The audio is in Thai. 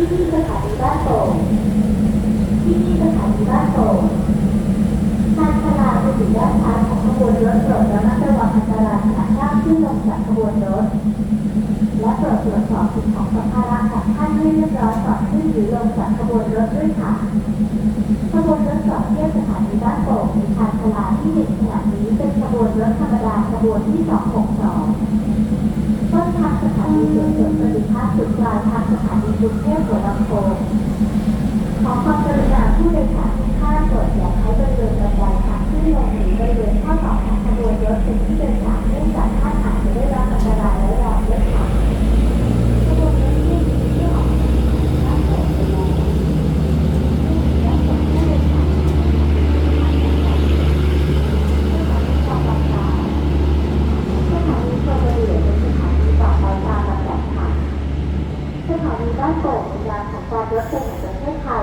ที่นี่สถานีบ้านโป่งที่นี่สถานีบ้านโป่งทางชลาจะอยู่ด้านซ้ายของขบวนรถโปรดระมัดระวังอันตรายขณะข้ามขึ้นลงจากขบวนรถ และโปรดตรวจสอบสิ่งของสัมภาระของท่านให้เรียบร้อยก่อนขึ้นหรือลงจากขบวนรถด้วยค่ะขบวนรถสองเที่ยวสถานีบ้านโป่งมีทางชลาที่หนึ่งขณะนี้ ขบวนที่ 262 ต้นทางสถานีสวนสวนประดิษฐ์สุดปลายทางสถานีกรุงเทพหัวลำโพงขอความกรุณาผู้โดยสารทุกท่านโปรดอย่าใช้บริเวณบันไดทางขึ้นลงหรือบริเวณข้อต่อของขบวนรถเป็นที่โดยสารเนื่องจากท่านอาจจะได้รับอันตรายและรอเยอะค่ะขบวนรถที่ที่ออกจากบ้านโป่งไปแล้วและส่งผู้โดยสารสถานีต่อไปค่ะสถานีชลบุรีเป็นสถานีต่อไปตามลำดับค่ะ สถานีบ้านโป่งเป็นยานของการรถไฟแห่งประเทศไทย